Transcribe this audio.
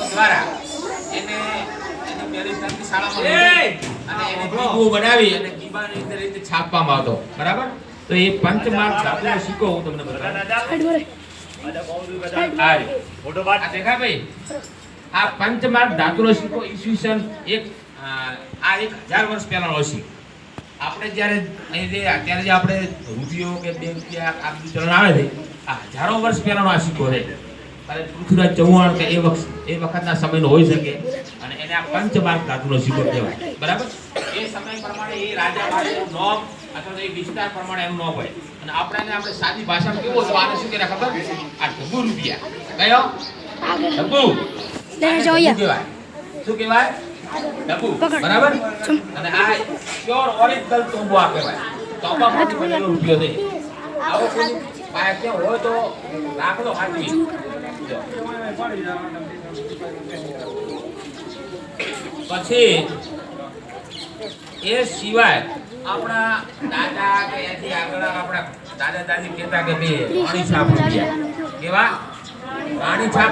દ્વારા એને એની પહેલી શાળામાં અને એને કીબો બનાવી અને કીબાની રીતે છાપવામાં આવતો. બરાબર? તો એ પંચમાર્ક ધાતુનો સિક્કો હું તમને બતાવું. આ રહ્યો. આ દેખાય ભાઈ? ધાતુનો સિક્કો ઈસવીસન એક આ એક હજાર વર્ષ પહેલાનો હશે. આપણે જ્યારે અહીં જે અત્યારે જે આપણે રૂપિયો કે બે રૂપિયા આ બધું ચલણ આવે છે આ હજારો વર્ષ પહેલાનો આ સિક્કો છે. અને પૃથ્વીરાજ ચૌહાણ કે એ વખત એ વખતના સમયનો હોઈ શકે અને એને આ પંચમાર્ગ ધાતુનો સિક્કો કહેવાય. બરાબર? એ સમય પ્રમાણે એ રાજા માટેનું નોમ અથવા તો એ વિસ્તાર પ્રમાણે એનું નોમ હોય. અને આપણે આપણે સાદી ભાષામાં કેવો તો આને શું કહેવાય ખબર? આ ઢબુ રૂપિયા. કયો? ઢબુ કહેવાય. શું કહેવાય? ડબ્બુ બરાબર? અને આ પ્યોર ઓરિજિનલ આ કહેવાય. તોબા રૂપિયો દે આવો કોઈ પાસે હોય તો દાખલો હાથવી જો. પછી, એ સિવાય આપણા દાદા કે એથી આગળ આપણા દાદા દાદી કહેતા કે બે પાણી છાપ કેવા? પાણી છાપ